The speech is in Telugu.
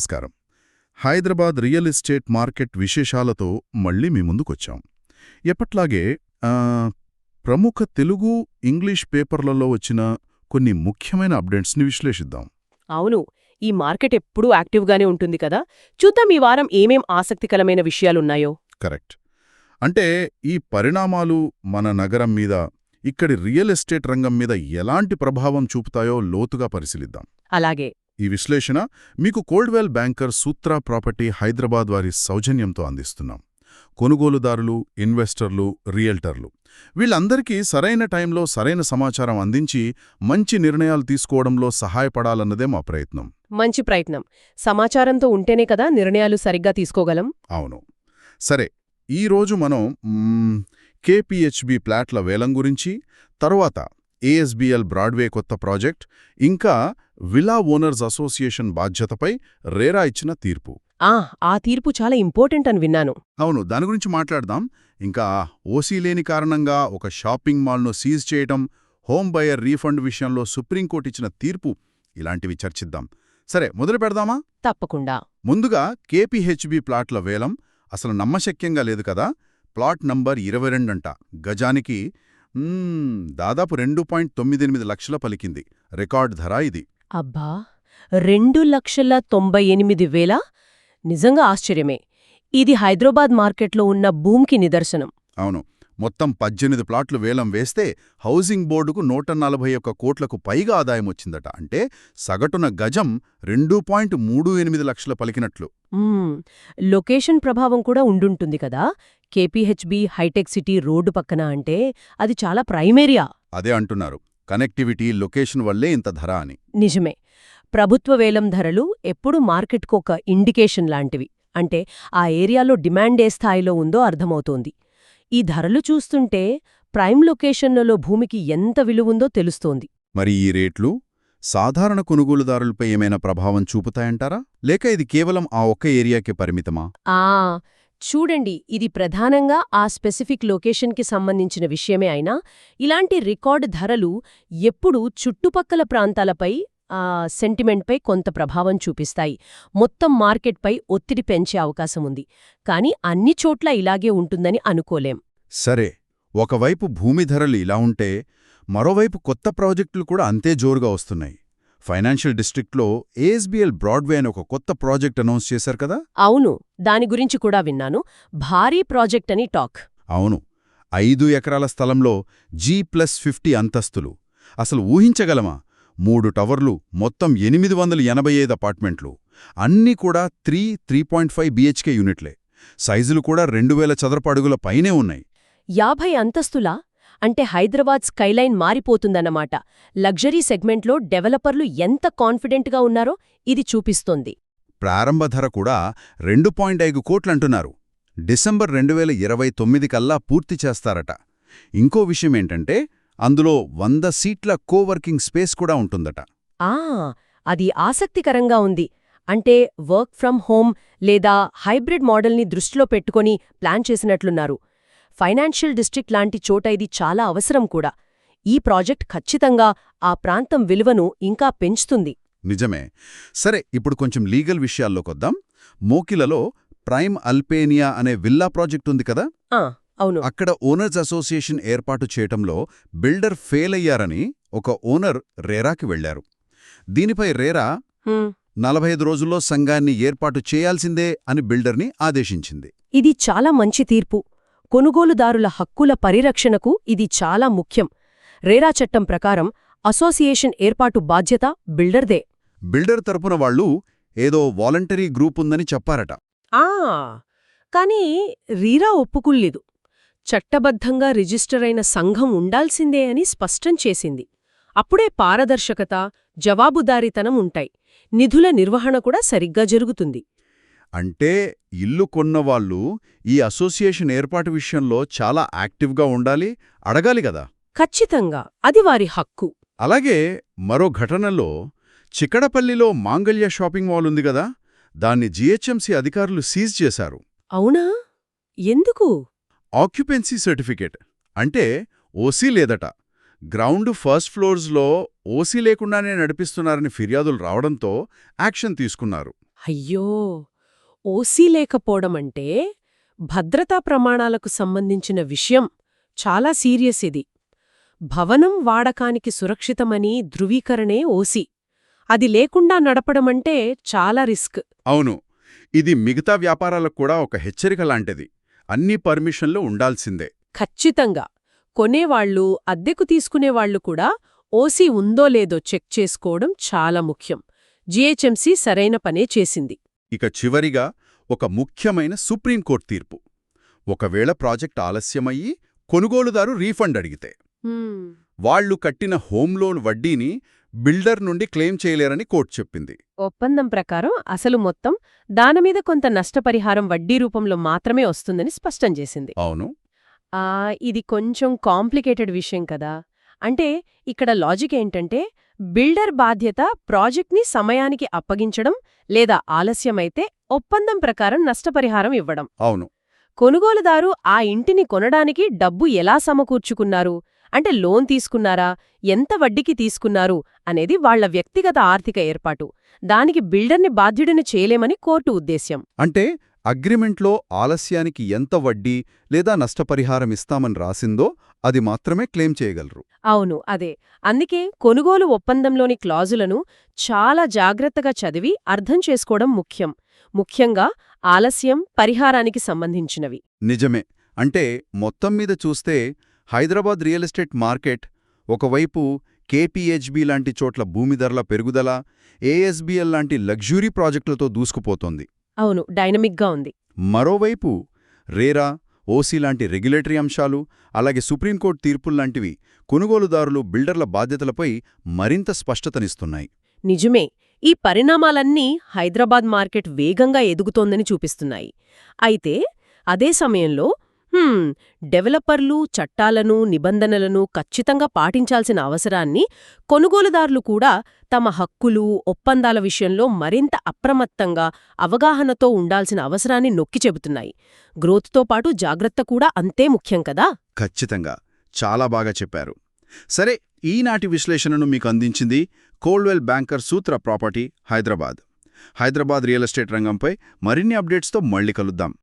నమస్కారం. హైదరాబాద్ రియల్ ఎస్టేట్ మార్కెట్ విశేషాలతో మళ్ళీ మీ ముందుకొచ్చాం. ఎప్పట్లాగే ప్రముఖ తెలుగు ఇంగ్లీష్ పేపర్లలో వచ్చిన కొన్ని ముఖ్యమైన అప్డేట్స్ని విశ్లేషిద్దాం. అవును. ఈ మార్కెట్ ఎప్పుడూ యాక్టివ్గానే ఉంటుంది కదా? చూద్దాం ఈ వారం ఏమేం ఆసక్తికరమైన విషయాలున్నాయో. కరెక్ట్. అంటే ఈ పరిణామాలు మన నగరం మీద ఇక్కడి రియల్ ఎస్టేట్ రంగం మీద ఎలాంటి ప్రభావం చూపుతాయో లోతుగా పరిశీలిద్దాం. అలాగే. ఈ విశ్లేషణ మీకు Coldwell Banker Sutra property Hyderabad వారి సౌజన్యంతో అందిస్తున్నాం. కొనుగోలుదారులు ఇన్వెస్టర్లు రియల్టర్లు వీళ్ళందరికీ సరైన టైంలో సరైన సమాచారం అందించి మంచి నిర్ణయాలు తీసుకోవడంలో సహాయపడాలన్నదే మా ప్రయత్నం. మంచి ప్రయత్నం. సమాచారంతో ఉంటేనే కదా నిర్ణయాలు సరిగ్గా తీసుకోగలం? అవును. సరే ఈరోజు మనం కేపీహెచ్బి ప్లాట్ల వేలం గురించి తరువాత ఏఎస్బిఎల్ బ్రాడ్వే కొత్త ప్రాజెక్ట్ ఇంకా విలా ఓనర్స్ అసోసియేషన్ బాధ్యతపై రేరా ఇచ్చిన తీర్పు. ఆ ఆ తీర్పు చాలా ఇంపార్టెంట్ అని విన్నాను. అవును దాని గురించి మాట్లాడదాం. ఇంకా ఓసీ లేని కారణంగా ఒక షాపింగ్ మాల్ను సీజ్ చేయటం హోమ్ బయర్ రీఫండ్ విషయంలో సుప్రీంకోర్టు ఇచ్చిన తీర్పు ఇలాంటివి చర్చిద్దాం. సరే మొదలు పెడదామా? తప్పకుండా. ముందుగా కేపీహెచ్బి ప్లాట్ల వేలం అసలు నమ్మశక్యంగా లేదు కదా? ప్లాట్ నంబర్ ఇరవై రెండంట గజానికి దాదాపు రెండు పాయింట్ తొమ్మిదెనిమిది లక్షల పలికింది. రికార్డ్ ధర ఇది. అబ్బా! రెండు లక్షల తొంభై ఎనిమిది వేల? నిజంగా ఆశ్చర్యమే. ఇది హైదరాబాద్ మార్కెట్లో ఉన్న భూమికి నిదర్శనం. అవును. మొత్తం పద్దెనిమిది ప్లాట్లు వేలం వేస్తే హౌసింగ్ బోర్డుకు నూట నలభై ఒక్క కోట్లకు పైగా ఆదాయం వచ్చిందట. అంటే సగటున గజం రెండు పాయింట్ మూడు ఎనిమిది లక్షల పలికినట్లు. లొకేషన్ ప్రభావం కూడా ఉండుంటుంది కదా? కేపీహెచ్బి హైటెక్ సిటీ రోడ్డు పక్కన అంటే అది చాలా ప్రైమేరియా అదే అంటున్నారు. కనెక్టివిటీ లొకేషన్ వల్లే ఇంత ధర అని. నిజమే. ప్రభుత్వ వేలం ధరలు ఎప్పుడూ మార్కెట్కు ఒక ఇండికేషన్ లాంటివి. అంటే ఆ ఏరియాలో డిమాండ్ ఏ స్థాయిలో ఉందో అర్థమవుతోంది. ఈ ధరలు చూస్తుంటే ప్రైమ్ లొకేషన్లలో భూమికి ఎంత విలువుందో తెలుస్తోంది. మరి ఈ రేట్లు? సాధారణ కొనుగోలుదారులపై ఏమైనా ప్రభావం చూపుతాయంటారా? లేక ఇది కేవలం ఆ ఒక్క ఏరియాకే పరిమితమా? ఆ! చూడండి ఇది ప్రధానంగా ఆ స్పెసిఫిక్ లొకేషన్కి సంబంధించిన విషయమే అయినా ఇలాంటి రికార్డ్ ధరలు ఎప్పుడూ చుట్టుపక్కల ప్రాంతాలపై ఆ, సెంటిమెంట్పై కొంత ప్రభావం చూపిస్తాయి. మొత్తం మార్కెట్పై ఒత్తిడి పెంచే అవకాశం ఉంది. కానీ అన్ని చోట్ల ఇలాగే ఉంటుందని అనుకోలేం. సరే ఒకవైపు భూమి ధరలు ఇలా ఉంటే మరోవైపు కొత్త ప్రాజెక్టులు కూడా అంతే జోరుగా వస్తున్నాయి. ఫైనాన్షియల్ డిస్ట్రిక్ట్లో ఏఎస్బిఎల్ బ్రాడ్వే అని ఒక కొత్త ప్రాజెక్ట్ అనౌన్స్ చేశారు కదా? అవును. దాని గురించి కూడా విన్నాను. భారీ ప్రాజెక్ట్ అని టాక్. అవును. ఐదు ఎకరాల స్థలంలో జీ ప్లస్ ఫిఫ్టీ అంతస్తులు. అసలు ఊహించగలమా? మూడు టవర్లు మొత్తం ఎనిమిది వందల ఎనభై ఐదు అపార్ట్మెంట్లు. అన్నీ కూడా three three point five BHK యూనిట్లే. సైజులు కూడా రెండు వేల చదరపు అడుగుల పైనే ఉన్నాయి. యాభై అంతస్తులా? అంటే హైదరాబాద్ స్కైలైన్ మారిపోతుందన్నమాట. లగ్జరీ సెగ్మెంట్లో డెవలపర్లు ఎంత కాన్ఫిడెంట్గా ఉన్నారో ఇది చూపిస్తోంది. ప్రారంభ ధర కూడా రెండు పాయింట్ ఐదు కోట్లంటున్నారు. డిసెంబర్ రెండు వేల ఇరవై తొమ్మిది కల్లా పూర్తి చేస్తారట. ఇంకో విషయమేంటంటే అందులో వంద సీట్ల కోవర్కింగ్ స్పేస్ కూడా ఉంటుందట. ఆ అది ఆసక్తికరంగా ఉంది. అంటే వర్క్ ఫ్రమ్ హోమ్ లేదా హైబ్రిడ్ మోడల్ని దృష్టిలో పెట్టుకొని ప్లాన్ చేసినట్లున్నారు. ఫైనాన్షియల్ డిస్ట్రిక్ట్ లాంటి చోట ఇది చాలా అవసరం కూడా. ఈ ప్రాజెక్ట్ ఖచ్చితంగా ఆ ప్రాంతం విలువను ఇంకా పెంచుతుంది. నిజమే. సరే ఇప్పుడు కొంచెం లీగల్ విషయాల్లోకొద్దాం. మోకిలలో ప్రైమ్ అల్పేనియా అనే విల్లా ప్రాజెక్ట్ ఉంది కదా? అవును. అక్కడ ఓనర్స్ అసోసియేషన్ ఏర్పాటు చేయటంలో బిల్డర్ ఫెయిల్ అయ్యారని ఒక ఓనర్ రేరాకి వెళ్ళారు దీనిపై రేరా. నలభై ఐదు రోజుల్లో సంఘాన్ని ఏర్పాటు చేయాల్సిందే అని బిల్డర్ని ఆదేశించింది. ఇది చాలా మంచి తీర్పు. కొనుగోలుదారుల హక్కుల పరిరక్షణకు ఇది చాలా ముఖ్యం. రేరా చట్టం ప్రకారం అసోసియేషన్ ఏర్పాటు బాధ్యత బిల్డర్దే. బిల్డర్ తరపున వాళ్ళు ఏదో వాలంటరీ గ్రూప్ ఉందని చెప్పారట. ఆ కాని రీరా ఒప్పుకుల్లేదు. చట్టబద్ధంగా రిజిస్టర్ అయిన సంఘం ఉండాల్సిందే అని స్పష్టం చేసింది. అప్పుడే పారదర్శకత జవాబుదారీతనం ఉంటాయి. నిధుల నిర్వహణ కూడా సరిగ్గా జరుగుతుంది. అంటే ఇల్లు కొన్నవాళ్ళు ఈ అసోసియేషన్ ఏర్పాటు విషయంలో చాలా యాక్టివ్గా ఉండాలి అడగాలి గదా ఖచ్చితంగా. అది వారి హక్కు. అలాగే మరో ఘటనలో చిక్కడపల్లిలో మాంగళ్య షాపింగ్ మాల్ ఉంది గదా దాన్ని జీహెచ్ఎంసీ అధికారులు సీజ్ చేశారు. అవునా? ఎందుకు? ఆక్యుపెన్సీ సర్టిఫికేట్ అంటే ఓసీ లేదట. గ్రౌండ్ ఫస్ట్ ఫ్లోర్స్లో ఓసీ లేకుండానే నడిపిస్తున్నారని ఫిర్యాదులు రావడంతో యాక్షన్ తీసుకున్నారు. అయ్యో! ఓసీ లేకపోవడం అంటే భద్రతా ప్రమాణాలకు సంబంధించిన విషయం చాలా సీరియస్ ఇది. భవనం వాడకానికి సురక్షితమని ధృవీకరణే ఓసీ. అది లేకుండా నడపడమంటే చాలా రిస్క్. అవును ఇది మిగతా వ్యాపారాలకు కూడా ఒక హెచ్చరిక లాంటిది. అన్ని పర్మిషన్లు ఉండాల్సిందే. ఖచ్చితంగా. కొనేవాళ్ళు అద్దెకు తీసుకునేవాళ్ళు కూడా ఓసీ ఉందో లేదో చెక్ చేసుకోవడం చాలా ముఖ్యం. జీహెచ్ఎంసీ సరైన పనే చేసింది. ఇక చివరిగా ఒక ముఖ్యమైన సుప్రీంకోర్టు తీర్పు. ఒకవేళ ప్రాజెక్ట్ ఆలస్యమయ్యి కొనుగోలుదారు రీఫండ్ అడిగితే. వాళ్ళు కట్టిన హోమ్ లోన్ వడ్డీని బిల్డర్ నుండి క్లెయిమ్ చేయలేరని కోర్టు చెప్పింది. ఒప్పందం ప్రకారం అసలు మొత్తం దానిమీద కొంత నష్టపరిహారం వడ్డీ రూపంలో మాత్రమే వస్తుందని స్పష్టం చేసింది. అవును. ఆ ఇది కొంచెం కాంప్లికేటెడ్ విషయం కదా. అంటే ఇక్కడ లాజిక్ ఏంటంటే బిల్డర్ బాధ్యత ప్రాజెక్ట్ని సమయానికి అప్పగించడం లేదా ఆలస్యమైతే ఒప్పందం ప్రకారం నష్టపరిహారం ఇవ్వడం. అవును. కొనుగోలుదారు ఆ ఇంటిని కొనడానికి డబ్బు ఎలా సమకూర్చుకున్నారు? అంటే లోన్ తీసుకున్నారా? ఎంత వడ్డీకి తీసుకున్నారు? అనేది వాళ్ళ వ్యక్తిగత ఆర్థిక ఏర్పాటు. దానికి బిల్డర్ని బాధ్యుడిని చేయలేమని కోర్టు ఉద్దేశ్యం. అంటే అగ్రిమెంట్లో ఆలస్యానికి ఎంత వడ్డీ లేదా నష్టపరిహారం ఇస్తామని రాసిందో అది మాత్రమే క్లెయిమ్ చేయగలరు. అవును అదే. అందుకే కొనుగోలు ఒప్పందంలోని క్లాజులను చాలా జాగ్రత్తగా చదివి అర్థం చేసుకోవడం ముఖ్యం. ముఖ్యంగా ఆలస్యం పరిహారానికి సంబంధించినవి. నిజమే. అంటే మొత్తం మీద చూస్తే హైదరాబాద్ రియల్ ఎస్టేట్ మార్కెట్ ఒకవైపు కేపీహెచ్బీ లాంటి చోట్ల భూమి ధరల పెరుగుదల ఏఎస్బీఎల్ లాంటి లగ్జూరీ ప్రాజెక్టులతో దూసుకుపోతోంది. అవును డైనమిక్గా ఉంది. మరోవైపు రేరా ఓసీ లాంటి రెగ్యులేటరీ అంశాలు అలాగే సుప్రీంకోర్టు తీర్పుల్లాంటివి కొనుగోలుదారులు బిల్డర్ల బాధ్యతలపై మరింత స్పష్టతనిస్తున్నాయి. నిజమే ఈ పరిణామాలన్నీ హైదరాబాద్ మార్కెట్ వేగంగా ఎదుగుతోందని చూపిస్తున్నాయి. అయితే అదే సమయంలో డెవలపర్లు చట్టాలను నిబంధనలను ఖచ్చితంగా పాటించాల్సిన అవసరాన్ని కొనుగోలుదారులు కూడా తమ హక్కులు ఒప్పందాల విషయంలో మరింత అప్రమత్తంగా అవగాహనతో ఉండాల్సిన అవసరాన్ని నొక్కి చెబుతున్నాయి. గ్రోత్తో పాటు జాగ్రత్త కూడా అంతే ముఖ్యం కదా? ఖచ్చితంగా. చాలా బాగా చెప్పారు. సరే ఈనాటి విశ్లేషణను మీకు అందించింది Coldwell Banker Sutra property Hyderabad. Hyderabad real estate రంగంపై మరిన్ని అప్డేట్స్తో మళ్ళీ కలుద్దాం.